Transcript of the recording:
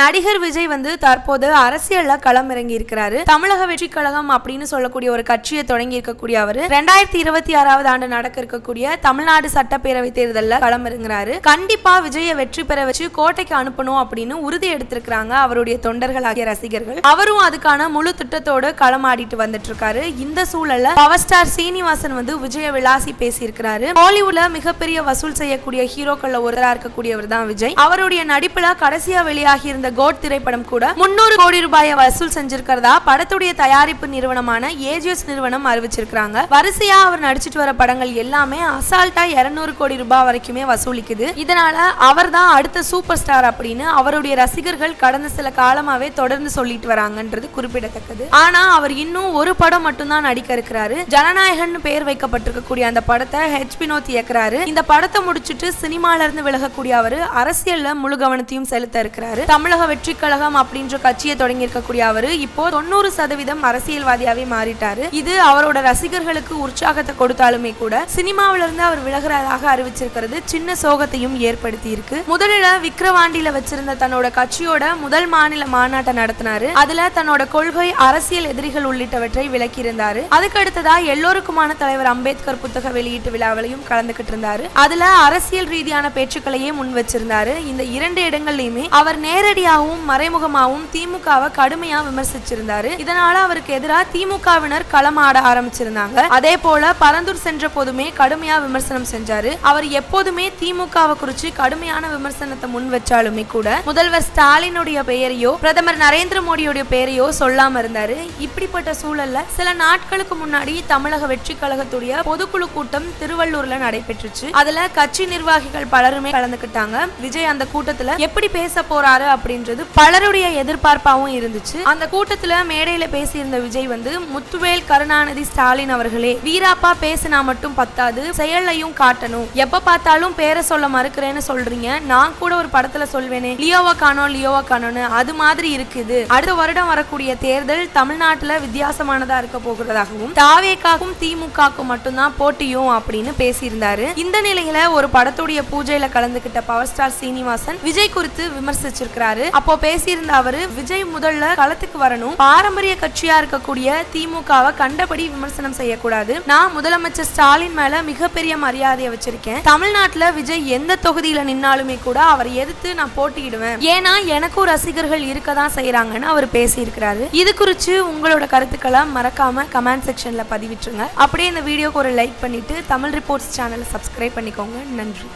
நடிகர் விஜய் வந்து தற்போது அரசியல்ல களம் இறங்கி இருக்கிறாரு. தமிழக வெற்றி கழகம் அப்படின்னு சொல்லக்கூடிய ஒரு கட்சியை தொடங்கி இருக்கக்கூடிய அவர். ரெண்டாயிரத்தி இருபத்தி ஆறாவது ஆண்டு நடக்க இருக்கக்கூடிய தமிழ்நாடு சட்டப்பேரவை தேர்தலில் களம் இறங்குறாரு. கண்டிப்பா விஜயை வெற்றி பெற வச்சு கோட்டைக்கு அனுப்பணும் அப்படின்னு உறுதி எடுத்திருக்கிறாங்க அவருடைய தொண்டர்கள் ஆகிய ரசிகர்கள். அவரும் அதுக்கான முழு திட்டத்தோடு களமாடிட்டு வந்துட்டு இருக்காரு. இந்த சூழல்ல பவர் ஸ்டார் சீனிவாசன் வந்து விஜய விளாசி பேசியிருக்கிறாரு. பாலிவுட்ல மிகப்பெரிய வசூல் செய்யக்கூடிய ஹீரோக்கள்ல ஒருத்தரா இருக்கக்கூடியவர் தான் விஜய். அவருடைய நடிப்புல கடைசியா வெளியாகி இருந்த கோட் திரைப்படம் கூட முன்னூறு கோடி ரூபாயை வசூல் செஞ்சிருக்கிறதா? படத்துடைய தயாரிப்பு நிறுவனமான ஏஜிஎஸ் நிறுவனம் அறிவிச்சிருக்காங்க வரிசையா அவர் நடிச்சிட்டு வர படங்கள் எல்லாமே அசால்ட்டா இருநூறு கோடி ரூபாய் வரைக்குமே வசூலிக்குது. இதனால அவர் தான் அடுத்த சூப்பர் ஸ்டார் அப்படின்னு அவருடைய ரசிகர்கள் கடந்த சில காலமாவே தொடர்ந்து சொல்லிட்டு வராங்கன்றது குறிப்பிடத்தக்கது. ஆனா அவர் இன்னும் ஒரு படம் மட்டும்தான் நடிக்க இருக்கிறாரு. ஜனநாயகன் பெயர் வைக்கப்பட்டிருக்கக்கூடிய அந்த படத்தை ஹெச் வினோத் இயக்குறாரு. இந்த படத்தை முடிச்சிட்டு சினிமால இருந்து விலகக்கூடிய அவரு அரசியல்ல முழு கவனத்தையும் செலுத்த இருக்கிறாரு. தமிழக வெற்றி கழகம் அப்படின்ற கட்சியை தொடங்கி இருக்கக்கூடிய அவரு இப்போ தொண்ணூறு சதவீதம் அரசியல்வாதியாவே மாறிட்டாரு. இது அவரோட ரசிகர்களுக்கு உற்சாகத்தை கொடுத்தாலுமே கூட சினிமாவில இருந்து அவர் விலகிறதாக அறிவிச்சிருக்கிறது. சின்ன சோகத்தையும் ஏற்படுத்தி இருக்கு முதலில் விக்கிரவாண்டியில வச்சிருந்த தன்னோட கட்சியோட முதல் மாநில மாநாட்டை நடத்தினாரு. அதுல தன்னோட கொள்கை அரசியல் எதிரிகள் உள்ளிட்டவற்றை விளக்கியிருந்தாரு. அதுக்கு அடுத்ததா எல்லோருக்குமான தலைவர் அம்பேத்கர் புத்தக வெளியீட்டு விழாவிலையும் கலந்துகிட்டு இருந்தாரு. அதுல அரசியல் ரீதியான பேச்சுக்களையே முன் வச்சிருந்தாரு. இந்த இரண்டு இடங்கள்லயுமே அவர் நேரடி நேரடியாகவும் மறைமுகமாகவும் திமுகவை கடுமையா விமர்சிச்சிருந்தாரு. இதனால அவருக்கு எதிராக திமுகவினர் களமாட ஆரம்பிச்சிருந்தாங்க. அதே போல பரந்தூர் சென்ற போதுமே கடுமையா விமர்சனம் செஞ்சாரு. அவர் எப்போதுமே திமுகவை குறிச்சு கடுமையான விமர்சனத்தை முன் வச்சாலுமே கூட முதல்வர் ஸ்டாலினுடைய பெயரையோ பிரதமர் நரேந்திர மோடியுடைய பெயரையோ சொல்லாம இருந்தாரு. இப்படிப்பட்ட சூழல்ல சில நாட்களுக்கு முன்னாடி தமிழக வெற்றி கழகத்துடைய பொதுக்குழு கூட்டம் திருவள்ளூர்ல நடைபெற்றுச்சு. அதுல கட்சி நிர்வாகிகள் பலருமே கலந்துக்கிட்டாங்க. விஜய் அந்த கூட்டத்துல எப்படி பேச போறாரு அப்படி அப்படின்றது பலருடைய எதிர்பார்ப்பாவும் இருந்துச்சு. அந்த கூட்டத்துல மேடையில பேசியிருந்த விஜய் வந்து முத்துவேல் கருணாநிதி ஸ்டாலின் அவர்களே வீராப்பா பேசினா மட்டும் பத்தாது செயலையும் காட்டணும். எப்ப பார்த்தாலும் பேரை சொல்ல மறுக்கிறேன்னு சொல்றீங்க. நான் கூட ஒரு படத்துல சொல்வேனே லியோவா காணோம் லியோவா காணோன்னு அது மாதிரி இருக்குது. அடுத்த வருடம் வரக்கூடிய தேர்தல் தமிழ்நாட்டுல வித்தியாசமானதா இருக்க போகிறதாகவும் தாவேக்காக்கும் திமுகக்கும் மட்டும்தான் போட்டியும் அப்படின்னு பேசியிருந்தாரு. இந்த நிலையில ஒரு படத்துடைய பூஜையில கலந்துகிட்ட பவர் ஸ்டார் சீனிவாசன் விஜய் குறித்து விமர்சிச்சிருக்கிறாரு. அப்போ பேசியிருந்த அவரு விஜய் முதல்ல களத்துக்கு வரணும். பாரம்பரிய கட்சியா இருக்கக்கூடிய திமுகவை கண்டபடி விமர்சனம் செய்யக்கூடாது. நான் முதலமைச்சர் ஸ்டாலின் மேல மிகப்பெரிய மரியாதையை வச்சிருக்கேன். தமிழ்நாட்டுல விஜய் எந்த தொகுதியில நின்னாலுமே கூட அவர் எதிர்த்து நான் போட்டியிடுவேன். ஏன்னா எனக்கும் ரசிகர்கள் இருக்க தான் செய்யறாங்கன்னு அவர் பேசியிருக்கிறாரு. இது குறித்து உங்களோட கருத்துக்களை மறக்காம கமெண்ட் செக்ஷன்ல பதிவிட்டுருங்க. அப்படியே இந்த வீடியோக்கு ஒரு லைக் பண்ணிட்டு தமிழ் ரிப்போர்ட்ஸ் சேனலை சப்ஸ்கிரைப் பண்ணிக்கோங்க. நன்றி.